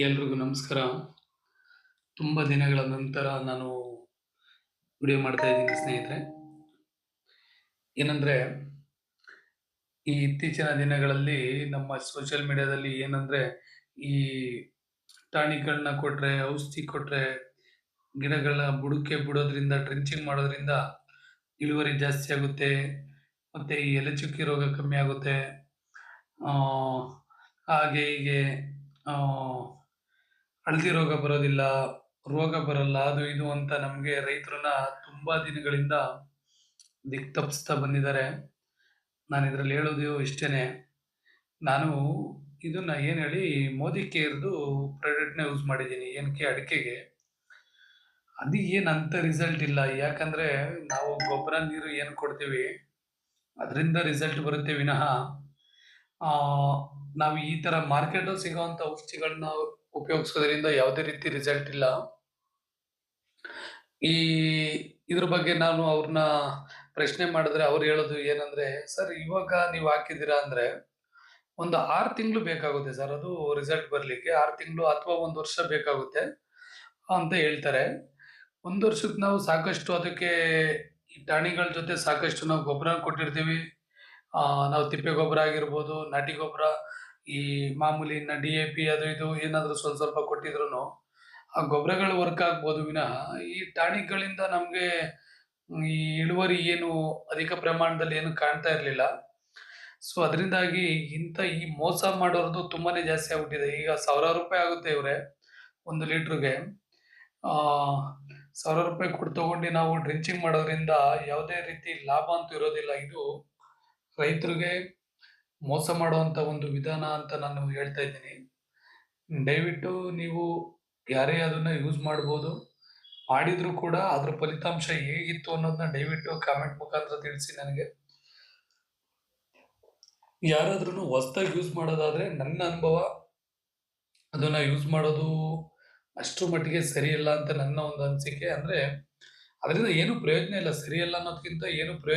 ಎಲ್ರಿಗೂ ನಮಸ್ಕಾರ. ತುಂಬ ದಿನಗಳ ನಂತರ ನಾನು ವಿಡಿಯೋ ಮಾಡ್ತಾ ಇದ್ದೀನಿ ಸ್ನೇಹಿತರೆ. ಏನಂದ್ರೆ, ಈ ಇತ್ತೀಚಿನ ದಿನಗಳಲ್ಲಿ ನಮ್ಮ ಸೋಷಿಯಲ್ ಮೀಡಿಯಾದಲ್ಲಿ ಏನಂದ್ರೆ, ಈ ಟಾನಿಕ್ಗಳನ್ನ ಕೊಟ್ರೆ, ಔಷಧಿ ಕೊಟ್ರೆ ಗಿಡಗಳ ಬುಡಕ್ಕೆ ಬಿಡೋದ್ರಿಂದ ಟ್ರೆಂಚಿಂಗ್ ಮಾಡೋದ್ರಿಂದ ಇಳುವರಿ ಜಾಸ್ತಿ ಆಗುತ್ತೆ. ಮತ್ತೆ ಈ ಎಲೆ ಚುಕ್ಕಿ ರೋಗ ಕಮ್ಮಿ ಆಗುತ್ತೆ. ಹಾಗೆ ಹೀಗೆ ಹಳದಿ ರೋಗ ಬರೋದಿಲ್ಲ, ರೋಗ ಬರಲ್ಲ, ಅದು ಇದು ಅಂತ ನಮಗೆ ರೈತರನ್ನ ತುಂಬಾ ದಿನಗಳಿಂದ ದಿಕ್ ತಪ್ಪಿಸ್ತಾ ಬಂದಿದ್ದಾರೆ. ನಾನು ಇದ್ರಲ್ಲಿ ಹೇಳೋದು ಇಷ್ಟೇನೆ. ನಾನು ಇದನ್ನ ಏನು ಹೇಳಿ ಮೋದಿ ಕೇರ್ದು ಪ್ರಾಡಕ್ಟ್ನ ಯೂಸ್ ಮಾಡಿದ್ದೀನಿ ಏನಕ್ಕೆ ಅಡಿಕೆಗೆ. ಅದು ಅಂತ ರಿಸಲ್ಟ್ ಇಲ್ಲ. ಯಾಕಂದ್ರೆ ನಾವು ಗೊಬ್ಬರ ನೀರು ಏನು ಕೊಡ್ತೀವಿ, ಅದರಿಂದ ರಿಸಲ್ಟ್ ಬರುತ್ತೆ ವಿನಃ. ನಾವು ಈ ತರ ಮಾರ್ಕೆಟ್ ಸಿಗೋವಂಥ ಔಷಧಿಗಳನ್ನ ಉಪಯೋಗಿಸೋದ್ರಿಂದ ಯಾವುದೇ ರೀತಿ ರಿಸಲ್ಟ್ ಇಲ್ಲ. ಈ ಇದ್ರ ಬಗ್ಗೆ ನಾನು ಅವ್ರನ್ನ ಪ್ರಶ್ನೆ ಮಾಡಿದ್ರೆ ಅವ್ರು ಹೇಳೋದು ಏನಂದ್ರೆ, ಸರ್, ಇವಾಗ ನೀವು ಹಾಕಿದ್ದೀರಾ? ಅಂದ್ರೆ, ಒಂದು ಆರು ತಿಂಗಳು ಬೇಕಾಗುತ್ತೆ ಸರ್, ಅದು ರಿಸಲ್ಟ್ ಬರ್ಲಿಕ್ಕೆ. ಆರು ತಿಂಗಳು ಅಥವಾ ಒಂದು ವರ್ಷ ಬೇಕಾಗುತ್ತೆ ಅಂತ ಹೇಳ್ತಾರೆ. ಒಂದು ವರ್ಷಕ್ಕೆ ನಾವು ಸಾಕಷ್ಟು ಅದಕ್ಕೆ ಈ ಟಾಣಿಗಳ ಜೊತೆ ಸಾಕಷ್ಟು ನಾವು ಗೊಬ್ಬರ ಕೊಟ್ಟಿರ್ತೀವಿ. ನಾವು ತಿಪ್ಪೆ ಗೊಬ್ಬರ ಆಗಿರ್ಬೋದು, ನಾಟಿ ಗೊಬ್ಬರ ಈ ಮಾಮೂಲಿ ಇನ್ನ ಡಿ ಎ ಪಿ ಅದು ಇದು ಏನಾದರೂ ಸ್ವಲ್ಪ ಸ್ವಲ್ಪ ಕೊಟ್ಟಿದ್ರು ಆ ಗೊಬ್ಬರಗಳು ವರ್ಕ್ ಆಗ್ಬೋದು ವಿನಃ ಈ ಟಾನಿಕ್ಗಳಿಂದ ನಮಗೆ ಈ ಇಳುವರಿ ಏನು ಅಧಿಕ ಪ್ರಮಾಣದಲ್ಲಿ ಏನು ಕಾಣ್ತಾ ಇರಲಿಲ್ಲ. ಸೊ ಅದರಿಂದಾಗಿ ಇಂಥ ಈ ಮೋಸ ಮಾಡೋರದು ತುಂಬಾನೇ ಜಾಸ್ತಿ ಆಗ್ಬಿಟ್ಟಿದೆ. ಈಗ ಸಾವಿರಾರು ರೂಪಾಯಿ ಆಗುತ್ತೆ ಇವ್ರೆ ಒಂದು ಲೀಟ್ರಿಗೆ. ಸಾವಿರ ರೂಪಾಯಿ ಕೊಟ್ಟು ತಗೊಂಡು ನಾವು ಡ್ರಿಂಚಿಂಗ್ ಮಾಡೋದ್ರಿಂದ ಯಾವುದೇ ರೀತಿ ಲಾಭ ಅಂತೂ ಇರೋದಿಲ್ಲ. ಇದು ರೈತರಿಗೆ ಮೋಸ ಮಾಡುವಂತ ಒಂದು ವಿಧಾನ ಅಂತ ನಾನು ಹೇಳ್ತಾ ಇದ್ದೀನಿ. ದಯವಿಟ್ಟು ನೀವು ಯಾರೇ ಅದನ್ನ ಯೂಸ್ ಮಾಡ್ಬೋದು. ಮಾಡಿದ್ರು ಕೂಡ ಅದ್ರ ಫಲಿತಾಂಶ ಹೇಗಿತ್ತು ಅನ್ನೋದನ್ನ ದಯವಿಟ್ಟು ಕಾಮೆಂಟ್ ಮುಖಾಂತರ ತಿಳಿಸಿ ನನಗೆ. ಯಾರಾದ್ರೂ ಹೊಸದಾಗಿ ಯೂಸ್ ಮಾಡೋದಾದ್ರೆ ನನ್ನ ಅನುಭವ, ಅದನ್ನ ಯೂಸ್ ಮಾಡೋದು ಅಷ್ಟು ಮಟ್ಟಿಗೆ ಸರಿಯಿಲ್ಲ ಅಂತ ನನ್ನ ಒಂದು ಅನಿಸಿಕೆ. ಅಂದ್ರೆ ಅದರಿಂದ ಏನು ಪ್ರಯೋಜನ ಇಲ್ಲ ಸರಿಯಲ್ಲ ಅನ್ನೋದಕ್ಕಿಂತ ಏನು ಪ್ರಯೋಜನ